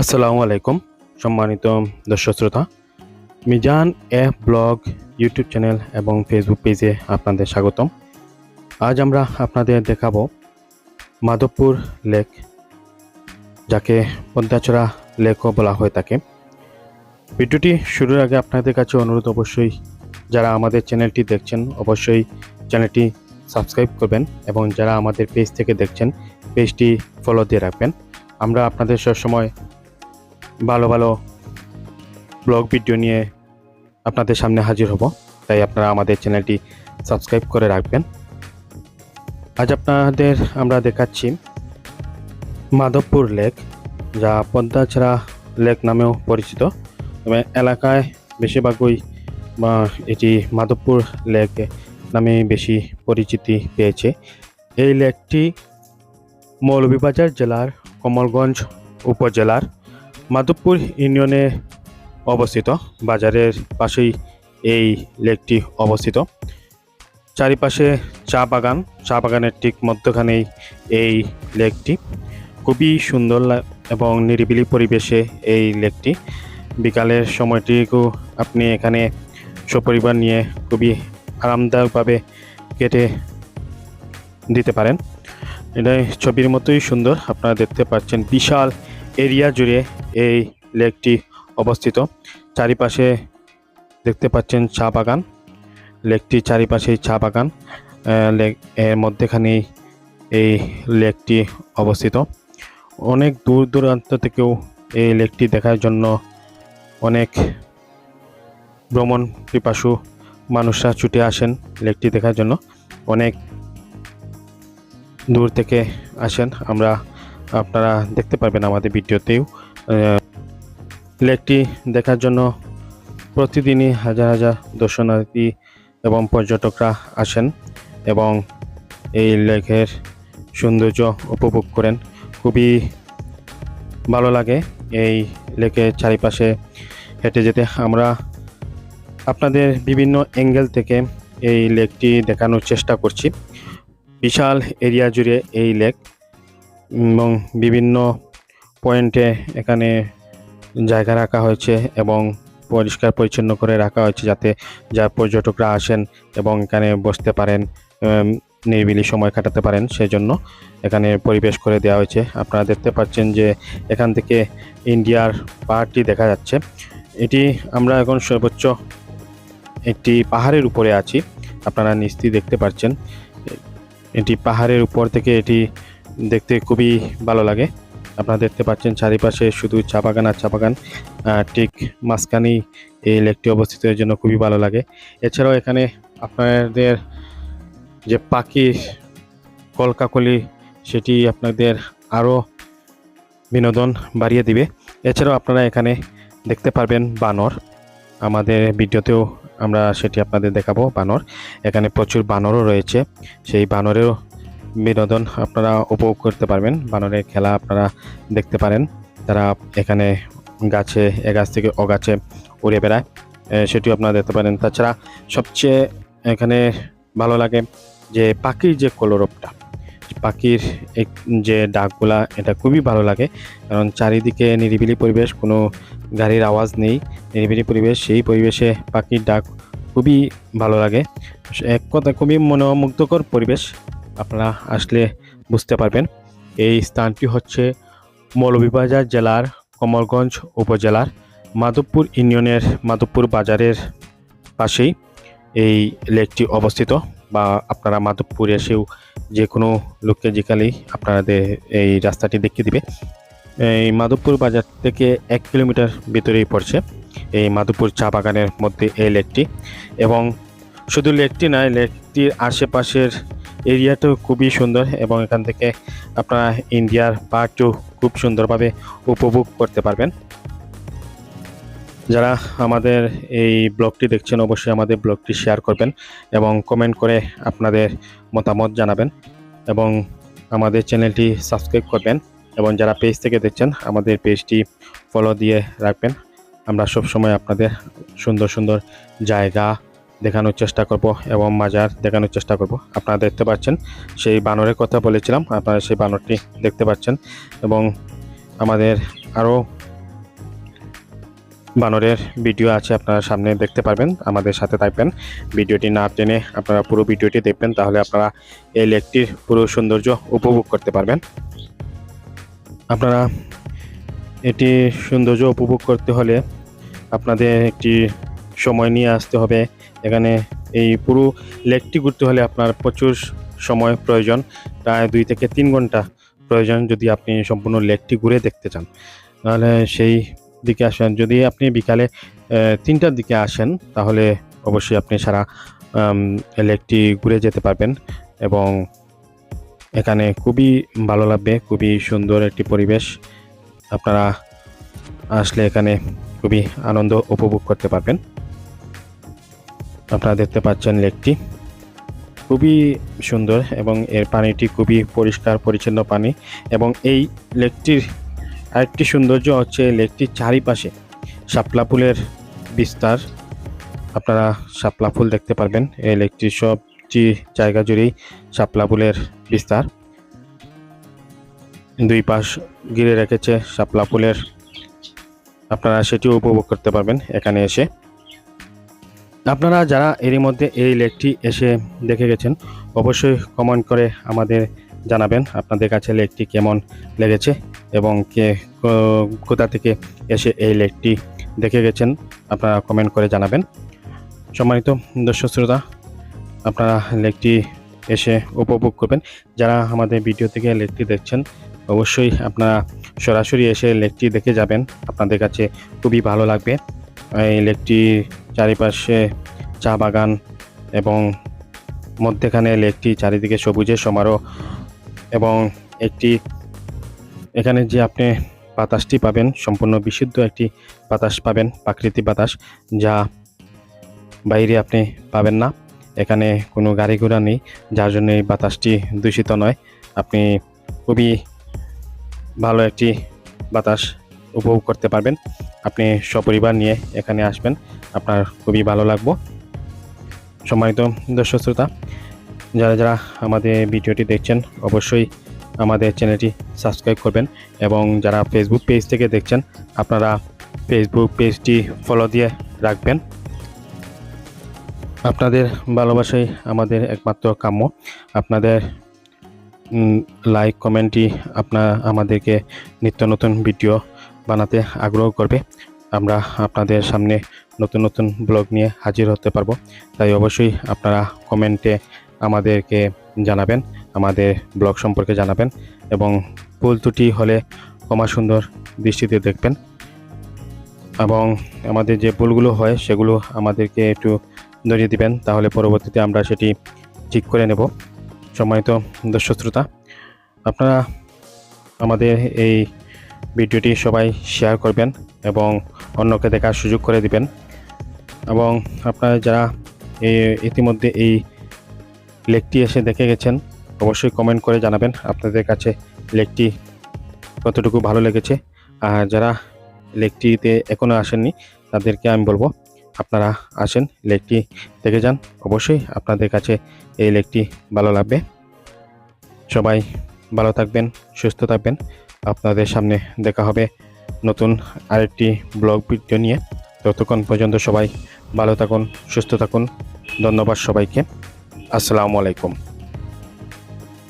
আসসালামু আলাইকুম, সম্মানিত দর্শক শ্রোতা। Mizan F blog, YouTube channel এবং ফেসবুক পেজে আপনাদের স্বাগতম। আজ আমরা আপনাদের দেখাবো মাধবপুর লেক, যাকে পদ্মাচড়া লেকও বলা হয়ে থাকে। ভিডিওটি শুরুর আগে আপনাদের কাছে অনুরোধ অবশ্যই, যারা আমাদের চ্যানেলটি দেখছেন, অবশ্যই চ্যানেলটি সাবস্ক্রাইব করবেন এবং যারা আমাদের পেজ থেকে দেখছেন, পেজটি ফলো দিয়ে রাখবেন। আমরা আপনাদের সবসময় ভালো ভালো ব্লগ ভিডিও নিয়ে আপনাদের সামনে হাজির হব। তাই আপনারা আমাদের চ্যানেলটি সাবস্ক্রাইব করে রাখবেন। আজ আপনাদের আমরা দেখাচ্ছি মাধবপুর লেক, যা পদ্মাছড়া লেক নামেও পরিচিত। তবে এলাকায় বেশিরভাগই এটি মাধবপুর লেক নামে বেশি পরিচিতি পেয়েছে। এই লেকটি মৌলভীবাজার জেলার কমলগঞ্জ উপজেলার মাধবপুর ইউনিয়নে অবস্থিত। বাজারের পাশেই এই লেকটি অবস্থিত। চারিপাশে চা বাগান। চা বাগানের ঠিক মধ্যখানেই এই লেকটি। খুবই সুন্দর এবং নিরিবিলি পরিবেশে এই লেকটি। বিকালের সময়টিকেও আপনি এখানে সপরিবার নিয়ে খুবই আরামদায়কভাবে কেটে দিতে পারেন। এটাই ছবির মতোই সুন্দর। আপনারা দেখতে পাচ্ছেন বিশাল এরিয়া জুড়ে এই লেকটি অবস্থিত। চারিপাশে দেখতে পাচ্ছেন চা বাগান। লেকটি চারিপাশেই চা বাগান। লেক এর মধ্যেখানেই এই লেকটি অবস্থিত। অনেক দূর দূরান্ত থেকেও এই লেকটি দেখার জন্য অনেক ভ্রমণ পিপাসু মানুষরা ছুটে আসেন লেকটি দেখার জন্য। অনেক দূর থেকে আসেন। আমরা আপনারা দেখতে পারবেন আমাদের ভিডিওতেও। লেকটি দেখার জন্য প্রতিদিনই হাজার হাজার দর্শনার্থী এবং পর্যটকরা আসেন এবং এই লেকের সৌন্দর্য উপভোগ করেন। খুবই ভালো লাগে এই লেকের চারিপাশে হেঁটে যেতে। আমরা আপনাদের বিভিন্ন অ্যাঙ্গেল থেকে এই লেকটি দেখানোর চেষ্টা করছি। বিশাল এরিয়া জুড়ে এই লেক। এবং বিভিন্ন পয়েন্টে এখানে জায়গা রাখা হয়েছে এবং পরিষ্কার পরিচ্ছন্ন করে রাখা হয়েছে যাতে যা পর্যটকরা আসেন এবং এখানে বসতে পারেন নিরিবিলি সময় কাটাতে পারেন সেই জন্য এখানে পরিবেশ করে দেওয়া হয়েছে। আপনারা দেখতে পাচ্ছেন যে এখান থেকে ইন্ডিয়ার পাহাড়টি দেখা যাচ্ছে। এটি আমরা এখন সর্বোচ্চ একটি পাহাড়ের উপরে আছি। আপনারা নিশ্চয়ই দেখতে পাচ্ছেন এটি পাহাড়ের উপর থেকে এটি দেখতে খুবই ভালো লাগে। আপনারা দেখতে পাচ্ছেন চারিপাশে শুধু চা বাগান আর চা বাগান। ঠিক মাঝখানেই এই লেকটি অবস্থিত, এর জন্য খুবই ভালো লাগে। এছাড়াও এখানে আপনাদের যে পাখি কলকাকলি, সেটি আপনাদের আরও বিনোদন বাড়িয়ে দিবে। এছাড়াও আপনারা এখানে দেখতে পারবেন বানর। আমাদের ভিডিওতেও আমরা সেটি আপনাদের দেখাবো, বানর। এখানে প্রচুর বানরও রয়েছে। সেই বানরেও বিনোদন আপনারা উপভোগ করতে পারবেন। বানরের খেলা আপনারা দেখতে পারেন। তারা এখানে গাছে, এ গাছ থেকে ও গাছে উড়ে বেড়ায় সেটিও আপনারা দেখতে পারেন। তাছাড়া সবচেয়ে এখানে ভালো লাগে যে পাখির যে কলরবটা পাখির যে ডাকগুলা, এটা খুবই ভালো লাগে। কারণ চারিদিকে নিরিবিলি পরিবেশ, কোনো গাড়ির আওয়াজ নেই, নিরিবিলি পরিবেশ। সেই পরিবেশে পাখির ডাক খুবই ভালো লাগে। এক কথা খুবই মনোমুগ্ধকর পরিবেশ। আপনারা আসলে বুঝতে পারবেন। এই স্থানটি হচ্ছে মৌলভীবাজার জেলার কমলগঞ্জ উপজেলার মাধবপুর ইউনিয়নের মাধবপুর বাজারের পাশেই এই লেকটি অবস্থিত বা আপনারা মাধবপুর এসেও যে কোনো লোককে যেখানেই আপনাদের এই রাস্তাটি দেখিয়ে দিবে। এই মাধবপুর বাজার থেকে এক কিলোমিটার ভিতরেই পড়ছে এই মাধবপুর চা বাগানের মধ্যে এই লেকটি এবং শুধু লেকটি নয়, লেকটির আশেপাশের এরিয়াটাও খুবই সুন্দর এবং এখান থেকে আপনারা ইন্ডিয়ার পার্কটিও খুব সুন্দরভাবে উপভোগ করতে পারবেন। যারা আমাদের এই ব্লগটি দেখছেন, অবশ্যই আমাদের ব্লগটি শেয়ার করবেন এবং কমেন্ট করে আপনাদের মতামত জানাবেন এবং আমাদের চ্যানেলটি সাবস্ক্রাইব করবেন এবং যারা পেজ থেকে দেখছেন, আমাদের পেজটি ফলো দিয়ে রাখবেন। আমরা সব সময় আপনাদের সুন্দর সুন্দর জায়গা দেখানোর চেষ্টা করব এবং মাজার দেখানোর চেষ্টা করব। আপনারা দেখতে পাচ্ছেন, সেই বানরের কথা বলেছিলাম, আপনারা সেই বানরটি দেখতে পাচ্ছেন এবং আমাদের আরও বানরের ভিডিও আছে, আপনারা সামনে দেখতে পারবেন, আমাদের সাথে থাকবেন। ভিডিওটি না টেনে আপনারা পুরো ভিডিওটি দেখবেন, তাহলে আপনারা এই লেকটির পুরো সৌন্দর্য উপভোগ করতে পারবেন। আপনারা এটি সৌন্দর্য উপভোগ করতে হলে আপনাদের একটি সময় নিয়ে আসতে হবে। এখানে এই পুরো লেকটি ঘুরতে হলে আপনার প্রচুর সময় প্রয়োজন। প্রায় দুই থেকে তিন ঘণ্টা প্রয়োজন যদি আপনি সম্পূর্ণ লেকটি ঘুরে দেখতে চান। তাহলে সেই দিকে আসেন। যদি আপনি বিকালে তিনটার দিকে আসেন, তাহলে অবশ্যই আপনি সারা লেকটি ঘুরে যেতে পারবেন এবং এখানে খুবই ভালো লাগবে, খুবই সুন্দর একটি পরিবেশ। আপনারা আসলে এখানে খুবই আনন্দ উপভোগ করতে পারবেন। আপনারা দেখতে পাচ্ছেন লেকটি। খুবই সুন্দর এবং এর পানিটি খুবই পরিষ্কার, পরিচ্ছন্ন পানি এবং এই লেকটির আরেকটি সৌন্দর্য হচ্ছে লেকটির চারিপাশে শাপলা ফুলের বিস্তার। আপনারা শাপলা ফুল দেখতে পারবেন। এই লেকটির সবটি জায়গা জুড়েই শাপলা ফুলের বিস্তার। দুই পাশ ঘিরে রেখেছে শাপলা ফুলের। আপনারা সেটিও উপভোগ করতে পারবেন এখানে এসে। আপনারা যারা এরই মধ্যে এই লেকটি এসে দেখে গেছেন, অবশ্যই কমেন্ট করে আমাদের জানাবেন আপনাদের কাছে লেকটি কেমন লেগেছে এবং কে কোথা থেকে এসে এই লেকটি দেখে গেছেন, আপনারা কমেন্ট করে জানাবেন। সম্মানিত দর্শক শ্রোতা, আপনারা লেকটি এসে উপভোগ করবেন। যারা আমাদের ভিডিও থেকে লেকটি দেখছেন, অবশ্যই আপনারা সরাসরি এসে লেকটি দেখে যাবেন। আপনাদের কাছে খুবই ভালো লাগবে। এই লেকটি চারিপাশে চা বাগান এবং মধ্যেখানে লেকটি চারিদিকে সবুজের সমারোহ এবং একটি এখানে যে আপনি বাতাসটি পাবেন, সম্পূর্ণ বিশুদ্ধ একটি বাতাস পাবেন, প্রাকৃতিক বাতাস, যা বাইরে আপনি পাবেন না। এখানে কোনো গাড়ি ঘোড়া নেই, যার জন্য এই বাতাসটি দূষিত নয়। আপনি খুবই ভালো একটি বাতাস উপভোগ করতে পারবেন। আপনি সপরিবার নিয়ে এখানে আসবেন। আপনার খুবই ভালো লাগবো। সম্মানিত দর্শক শ্রোতা, যারা যারা আমাদের ভিডিওটি দেখছেন, অবশ্যই আমাদের চ্যানেলটি সাবস্ক্রাইব করবেন এবং যারা ফেসবুক পেজ থেকে দেখছেন, আপনারা ফেসবুক পেজটি ফলো দিয়ে রাখবেন। আপনাদের ভালোবাসাই আমাদের একমাত্র কাম্য। আপনাদের লাইক কমেন্টই আপনার, আমাদেরকে নিত্য নতুন ভিডিও বানাতে আগ্রহ করবে। আমরা আপনাদের সামনে নতুন নতুন ব্লগ নিয়ে হাজির হতে পারব। তাই অবশ্যই আপনারা কমেন্টে আমাদেরকে জানাবেন, আমাদের ব্লগ সম্পর্কে জানাবেন এবং ভুল ত্রুটি হলে ক্ষমা সুন্দর দৃষ্টিতে দেখবেন। এবং আমাদের যে ভুলগুলো হয় সেগুলো আমাদেরকে একটু ধরিয়ে দিবেন, তাহলে পরবর্তীতে আমরা সেটি ঠিক করে নেব। সম্মানিত দর্শক শ্রোতা, আপনারা আমাদের এই ভিডিওটি সবাই শেয়ার করবেন এবং অন্যকে দেখার সুযোগ করে দিবেন। এবং আপনারা যারা ইতিমধ্যে এই লেকটি এসে দেখে গেছেন, অবশ্যই কমেন্ট করে জানাবেন আপনাদের কাছে লেকটি কতটুকু ভালো লেগেছে। আর যারা লেকটিতে এখনও আসেননি, তাদেরকে আমি বলব, আপনারা আসেন, লেকটি দেখে যান। অবশ্যই আপনাদের কাছে এই লেকটি ভালো লাগবে। সবাই ভালো থাকবেন, সুস্থ থাকবেন। আপনাদের সামনে দেখা হবে নতুন আরেকটি ব্লগ ভিডিও নিয়ে। ততক্ষণ পর্যন্ত সবাই ভালো থাকুন, সুস্থ থাকুন। ধন্যবাদ সবাইকে। আসসালামু আলাইকুম।